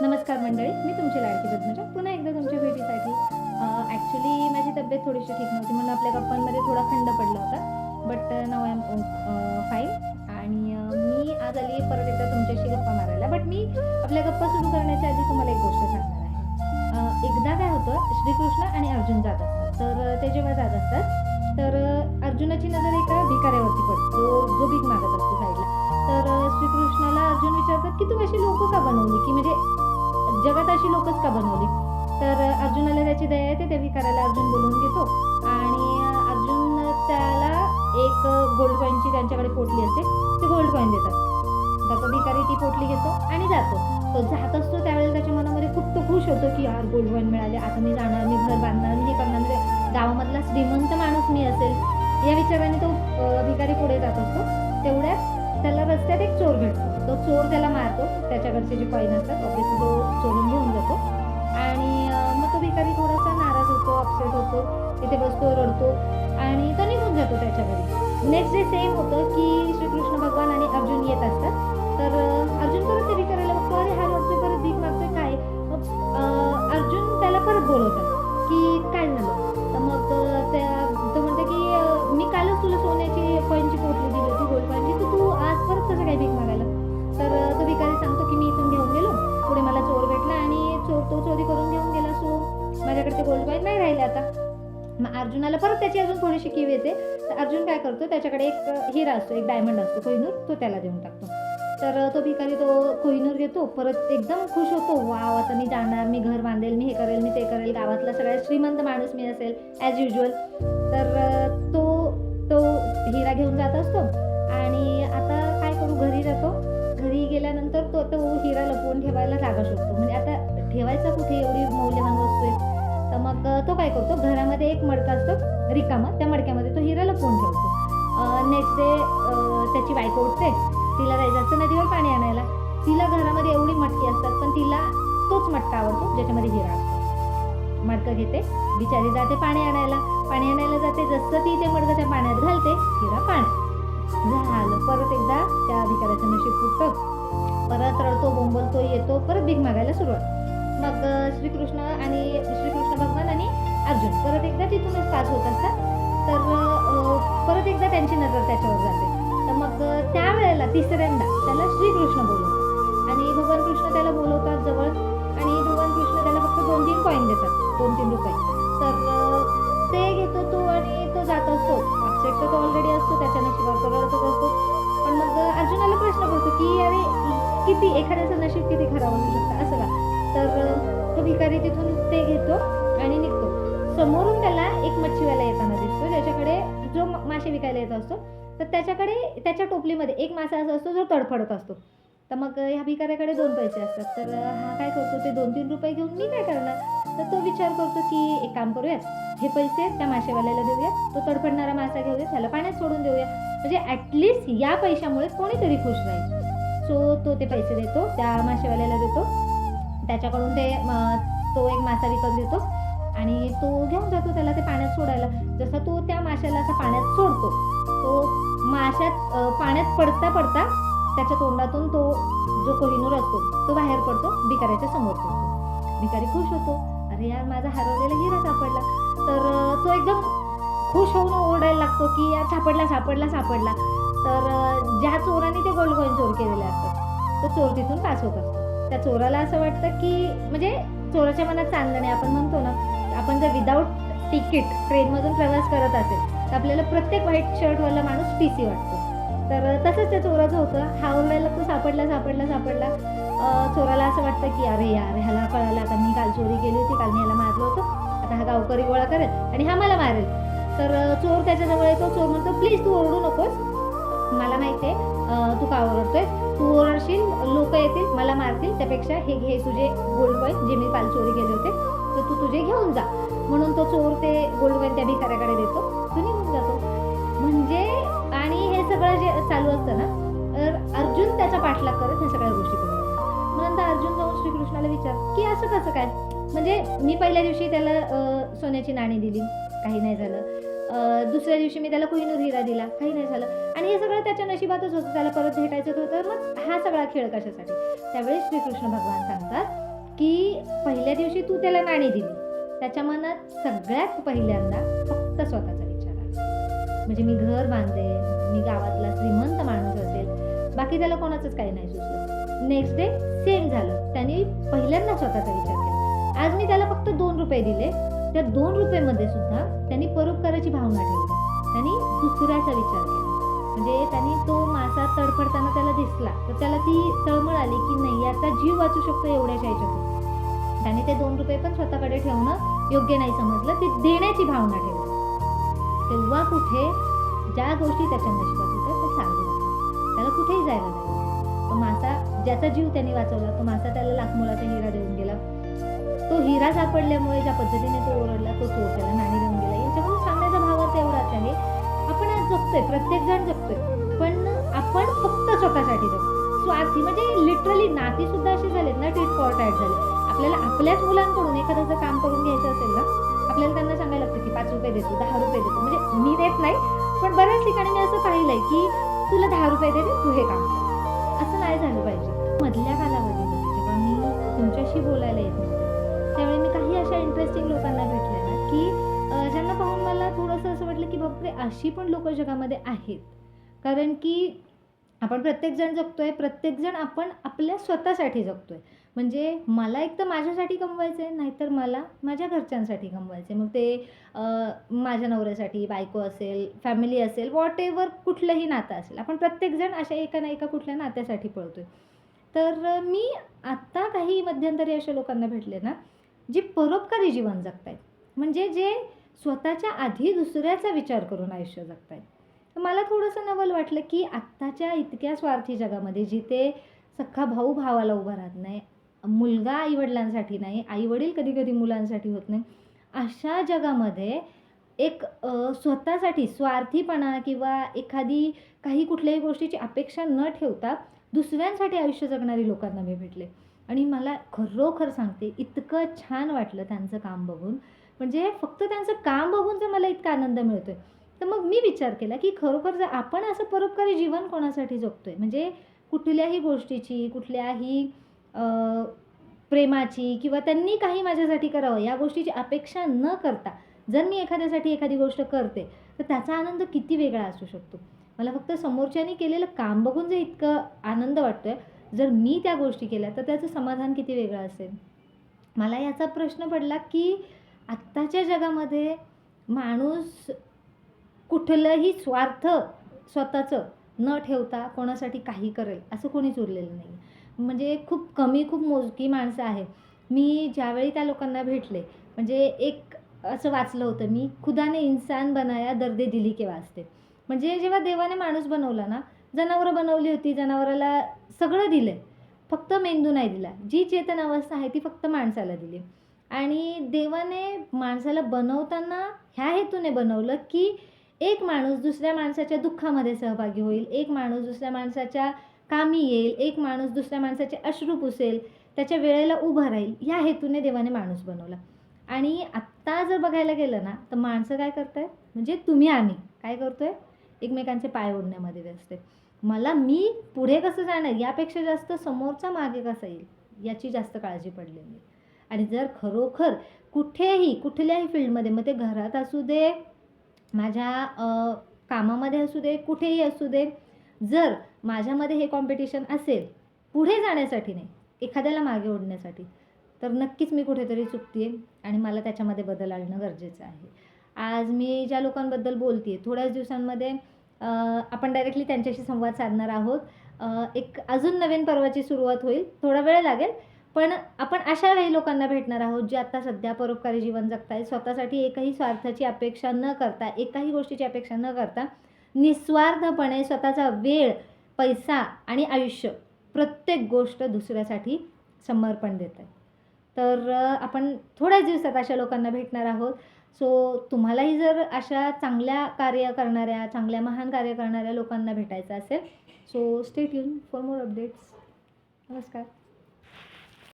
नमस्कार मंडळी मी तुमची लाडकी पद्मजा पुन्हा एकदा तुमच्या भेटीसाठी ॲक्च्युली माझी तब्येत थोडीशी ठीक नव्हती म्हणून आपल्या गप्पांमध्ये थोडा खंड पडला होता. But now I am fine आणि मी आज आली आहे परत एकदा तुमच्याशी गप्पा मारायला. बट मी आपल्या गप्पा सुरू करण्याच्या आधी तुम्हाला एक गोष्ट सांगणार आहे. एकदा काय होतं श्रीकृष्ण आणि अर्जुन जात असतात. तर ते जेव्हा जात असतात तर अर्जुनाची नजर एका भिकाऱ्यावरती पडते. जो जो भीक मागत असतो साईडला. तर श्रीकृष्णाला अर्जुन विचारतात की तू अशी लोक का बनवली? की म्हणजे जगात अशी लोकच का बनवली? तर अर्जुनाला त्याची दया येते त्या विकाराला अर्जुन बोलवून घेतो. आणि अर्जुन त्याला एक गोल्ड कॉईनची त्यांच्याकडे पोटली असते. ते गोल्ड कॉईन देतात. तर तो भिकारी ती पोटली घेतो आणि जातो. तो जात असतो त्यावेळेला त्याच्या मनामध्ये खूप तो खुश होतो की यार गोल्ड कॉईन मिळाले. आता मी जाणार मी घर बांधणार मी हे करणार. म्हणजे गावामधला श्रीमंत माणूस मी असेल. या विचाराने तो भिकारी पुढे जात असतो. तेवढ्यात त्याला रस्त्यात एक चोर भेटतो. तो चोर त्याला मारतो त्याच्याकडचे जे कॉईन असतात ऑब्विसली तो चोरून घेऊन जातो. आणि मग तो भिकारी थोडासा नाराज होतो अपसेट होतो तिथे बसतो रडतो आणि तो निघून जातो त्याच्या घरी. नेक्स्ट डे सेम होतं की श्रीकृष्ण भगवान आणि अर्जुन येत असतात. अर्जुनाला परत त्याची अजून थोडीशी किव येते. तर अर्जुन काय करतो त्याच्याकडे एक हिरा असतो एक डायमंड असतो कोहिनूर तो त्याला देऊन टाकतो. तर तो भिकारी तो कोहिनूर घेतो परत एकदम खुश होतो वाव आता मी जाणार मी घर बांधेल मी हे करेल मी ते करेल गावातला सगळ्यात श्रीमंत माणूस मी असेल ॲज युजल तर तो तो हिरा घेऊन जात असतो आणि आता काय करू घरी जातो. घरी गेल्यानंतर तो तो हिरा लपवून ठेवायला जागा शोधतो. म्हणजे आता ठेवायचा कुठे? एवढी मौल्यवान वस्तू आहे. तर मग तो काय करतो? घरामध्ये एक मडका असतो रिकामा. त्या मडक्यामध्ये तो हिरा लपवून ठेवतो. नेक्स्ट डे त्याची बायको उठते. तिला जायचं? असतं नदीवर पाणी आणायला. तिला घरामध्ये एवढी मटकी असतात पण तिला तोच मटका आवडतो ज्याच्यामध्ये हिरा असतो. मडकं घेते बिचारी जाते पाणी आणायला. पाणी आणायला जाते जसं ती ते मडकं त्या पाण्यात घालते हिरा पाण्यात झालं. परत एकदा त्या अधिकाऱ्याचं नशीब फुटतं. परत रडतो बोंबलतो येतो परत भीक मागायला सुरुवात. मग श्रीकृष्ण आणि श्रीकृष्ण भगवान आणि अर्जुन. परत एकदा तिथूनच पास होत असतात. तर परत एकदा त्यांची नजर त्याच्यावर जाते. तर मग त्यावेळेला तिसऱ्यांदा त्याला श्रीकृष्ण बोलवतात. आणि भगवान कृष्ण त्याला बोलवतात जवळ. आणि भगवान कृष्ण त्याला फक्त दोन तीन कॉईन देतात. दोन तीन रुपये. तर ते घेतो तो आणि तो जात असतो. अपसेट तर तो ऑलरेडी असतो त्याच्या नशिबावर तो रडतच असतो. पण मग अर्जुनाला प्रश्न पडतो की अरे किती एखाद्याचं नशीब किती खराब होऊ शकतं? असं का? तर तो भिकारी तिथून ते घेतो आणि निघतो. समोरून त्याला एक मच्छीवाला येताना दिसतो ज्याच्याकडे जो मासे विकायला येत असतो तर त्याच्याकडे त्याच्या टोपलीमध्ये एक मासा असा असतो जो तडफडत असतो. तर मग ह्या भिकाऱ्याकडे दोन पैसे असतात. तर हा काय करतो ते दोन तीन रुपये घेऊन मी काय करणार? तर तो विचार करतो की एक काम करूयात. हे पैसे त्या मासेवाल्याला देऊया तो तडफडणारा मासा घेऊया त्याला पाण्यात सोडून देऊया म्हणजे ॲटलिस्ट या पैशामुळे कोणीतरी खुश राहील. सो तो ते पैसे देतो त्या मासेवाल्याला देतो. त्याच्याकडून ते तो एक मासा विकत घेतो आणि तो घेऊन जातो त्याला ते पाण्यात सोडायला. जसा तो त्या माशाला असं पाण्यात सोडतो तो माशात पाण्यात पडता पडता त्याच्या तोंडातून तो जो कोहिनूर असतो तो बाहेर पडतो भिकाऱ्याच्या समोर पडतो. भिकारी खुश होतो अरे यार माझा हरवलेला हिरा सापडला. तर तो एकदम खुश होऊन ओरडायला लागतो की यार सापडला सापडला सापडला. तर ज्या चोराने ते गोल्ड कॉईन चोर केलेले असतात तो चोर तिथून पास होत असतो. त्या चोराला असं वाटतं की म्हणजे चोराच्या मनात चांगलं नाही. आपण म्हणतो ना आपण जर विदाऊट तिकीट ट्रेनमधून प्रवास करत असेल तर आपल्याला प्रत्येक व्हाईट शर्टवाला माणूस टी सी वाटतो. तर तसंच त्या चोराचं होतं. हा तो सापडला सापडला सापडला. चोराला असं वाटतं की अरे यार ह्याला कळालं. आता मी काल चोरी केली होती. काल मी ह्याला मारलं होतं. आता हा गावकरी गोळा करेल आणि हा मला मारेल. तर चोर त्याच्याजवळ येतो. चोर म्हणतो प्लीज तू ओरडू नकोस. मला माहिती आहे तू का ओरडतोय तू ओरडशील लोक येतील मला मारतील त्यापेक्षा हे घे तुझे गोल्ड कॉईन जे मी काल चोरी केले होते तर तू तुझे घेऊन जा. म्हणून तो चोर ते गोल्ड कॉईन त्या भिकाऱ्याकडे देतो. तो निघून जातो. म्हणजे आणि हे सगळं जे चालू असतं ना तर अर्जुन त्याचा पाठलाग करत ह्या सगळ्या गोष्टी करतो म्हणून मग नंतर अर्जुन जाऊन श्रीकृष्णाला विचार की असं कसं काय? म्हणजे मी पहिल्या दिवशी त्याला सोन्याची नाणी दिली. काही नाही झालं. दुसऱ्या दिवशी मी त्याला कोहिनूर हिरा दिला. काही नाही झालं. आणि हे सगळं त्याच्या नशिबातच होतं. त्याला परत भेटायचं होतं. मग हा सगळा खेळ कशासाठी? त्यावेळी श्रीकृष्ण भगवान सांगतात की पहिल्या दिवशी तू त्याला नाणी दिली. त्याच्या मनात सगळ्यात पहिल्यांदा फक्त स्वतःचा विचार आला. म्हणजे मी घर बांधेन. मी गावातला श्रीमंत माणूस असेल. बाकी त्याला कोणाचंच काही नाही सुचलं. नेक्स्ट डे सेम झालं. त्यांनी पहिल्यांदा स्वतःचा विचार केला. आज मी त्याला फक्त दोन रुपये दिले. त्या दोन रुपयेमध्ये सुद्धा त्यांनी परोपकाराची भावना ठेवली. त्यांनी दुसऱ्याचा विचार केला. म्हणजे त्यांनी तो मासा तडफडताना त्याला दिसला तर त्याला ती तळमळ आली की नाही याचा जीव वाचू शकतो एवढ्याच्या ह्याच्यातून. त्याने ते दोन रुपये पण स्वतःकडे ठेवणं योग्य नाही समजलं ते देण्याची भावना ठेवली. तेव्हा कुठे ज्या गोष्टी त्याच्या नशिबात होत्या त्या चालू त्याला कुठेही जायला नाही. तो मासा ज्याचा जीव त्याने वाचवला तो मासा त्याला लाखमोलाचा हिरा देऊन तो हिरा सापडल्यामुळे ज्या पद्धतीने तो ओरडला तो चोरट्याला नाणी देऊन गेला. याच्यामुळे सांगण्याचा भाव एवढाच आहे. आपण आज जगतोय प्रत्येक जण जगतोय. पण आपण फक्त स्वतःसाठी जगतो स्वार्थी म्हणजे लिटरली नाती सुद्धा अशी झालेत ना टीट फॉर टॅट झाले आपल्याला आपल्याच मुलांकडून एखादं जर काम करून घ्यायचं असेल ना आपल्याला त्यांना सांगायला लागतं की पाच रुपये देतो दहा रुपये देतो. म्हणजे मी देत नाही पण बऱ्याच ठिकाणी मी असं पाहिलंय की तुला दहा रुपये देते तू हे काम असं नाही झालं पाहिजे. मधल्या कालावधीमध्ये जेव्हा मी तुमच्याशी बोलायला येत इंटरेस्टिंग लोकांना भेटले ना की ज्यांना पाहून मला थोडंसं असं वाटलं की बापरे अशी पण लोक जगामध्ये आहेत. कारण की आपण प्रत्येकजण जगतोय प्रत्येकजण आपण आपल्या स्वतःसाठी जगतोय. म्हणजे मला एक तर माझ्यासाठी कमवायचं आहे नाहीतर मला माझ्या घरच्यांसाठी कमवायचं आहे मग ते माझ्या नवऱ्यासाठी बायको असेल फॅमिली असेल वॉट एवर कुठलंही नातं असेल आपण प्रत्येकजण अशा एका ना एका कुठल्या नात्यासाठी पळतो आहे तर मी आत्ता काही मध्यंतरी अशा लोकांना भेटले ना जे परोपकारी जीवन जगतायत. म्हणजे जे स्वतःच्या आधी दुसऱ्याचा विचार करून आयुष्य जगतायत. तर मला थोडंसं नवल वाटलं की आत्ताच्या इतक्या स्वार्थी जगामध्ये जिथे सख्खा भाऊ भावाला उभा राहत नाही मुलगा आईवडिलांसाठी नाही आईवडील कधी कधी मुलांसाठी होत नाही अशा जगामध्ये एक स्वतःसाठी स्वार्थीपणा किंवा एखादी काही कुठल्याही गोष्टीची अपेक्षा न ठेवता दुसऱ्यांसाठी आयुष्य जगणारी लोकांना मी भेटले. आणि मला खरोखर सांगते इतकं छान वाटलं त्यांचं काम बघून. म्हणजे फक्त त्यांचं काम बघून जर मला इतका आनंद मिळतो आहे तर मग मी विचार केला की खरोखर जर आपण असं परोपकारी जीवन कोणासाठी जगतो आहे म्हणजे कुठल्याही गोष्टीची कुठल्याही प्रेमाची किंवा त्यांनी काही माझ्यासाठी करावं या गोष्टीची अपेक्षा न करता जर मी एखाद्यासाठी एखादी गोष्ट करते तर त्याचा आनंद किती वेगळा असू शकतो? मला फक्त समोरच्यानी केलेलं काम बघून जे इतकं आनंद वाटतो आहे जर मी त्या गोष्टी केल्या तर त्याचं समाधान किती वेगळं असेल? मला याचा प्रश्न पडला की आत्ताच्या जगामध्ये माणूस कुठलंही स्वार्थ स्वतःचं न ठेवता कोणासाठी काही करेल असं कोणीच उरलेलं नाही म्हणजे खूप कमी खूप मोजकी माणसं आहे मी ज्यावेळी त्या लोकांना भेटले म्हणजे एक असं वाचलं होतं मी खुदाने इन्सान बनाया दर्दे दिली के वाचते म्हणजे जेव्हा देवाने माणूस बनवला ना जनावरं बनवली होती जनावराला सगळं दिलं. फक्त मेंदू नाही दिला. जी चेतन अवस्था आहे ती फक्त माणसाला दिली. आणि देवाने माणसाला बनवताना ह्या हेतूने बनवलं की एक माणूस दुसऱ्या माणसाच्या दुःखामध्ये सहभागी होईल एक माणूस दुसऱ्या माणसाच्या कामी येईल एक माणूस दुसऱ्या माणसाचे अश्रू पुसेल त्याच्या वेळेला उभा राहील ह्या हेतूने देवाने माणूस बनवला. आणि आत्ता जर बघायला गेलं ना तर माणसं काय करताय म्हणजे तुम्ही आम्ही. काय करतोय? एकमेकांचे पाय ओढण्यामध्ये व्यस्त आहे. मला मी पुढे कसं जाणार? यापेक्षा जास्त समोरचा मागे कसा येईल? याची जास्त काळजी पडलेली आहे आणि जर खरोखर कुठेही कुठल्याही फील्डमध्ये मग ते घरात असू दे माझ्या कामामध्ये असू दे कुठेही असू दे जर माझ्यामध्ये हे कॉम्पिटिशन असेल पुढे जाण्यासाठी नाही एखाद्याला मागे ओढण्यासाठी तर नक्कीच मी कुठेतरी चुकते आणि मला त्याच्यामध्ये बदल आणणं गरजेचं आहे. आज मी ज्या लोकांबद्दल बोलते थोड्याच दिवसांमध्ये आपण डायरेक्टली त्यांच्याशी संवाद साधणार आहोत. एक अजून नवीन पर्वाची सुरुवात होईल. थोडा वेळ लागेल. पण आपण अशा काही लोकांना भेटणार आहोत जे आता सध्या परोपकारी जीवन जगतायत. स्वतःसाठी एकही स्वार्थाची अपेक्षा न करता एकाही गोष्टीची अपेक्षा न करता निस्वार्थपणे स्वतःचा वेळ पैसा आणि आयुष्य प्रत्येक गोष्ट दुसऱ्यासाठी समर्पण देत आहे तर आपण थोड्याच दिवसात अशा लोकांना भेटणार आहोत. सो तुम्हालाही जर अशा चांगल्या कार्य करणाऱ्या चांगल्या महान कार्य करणाऱ्या लोकांना भेटायचं असेल so stay tune for more updates नमस्कार.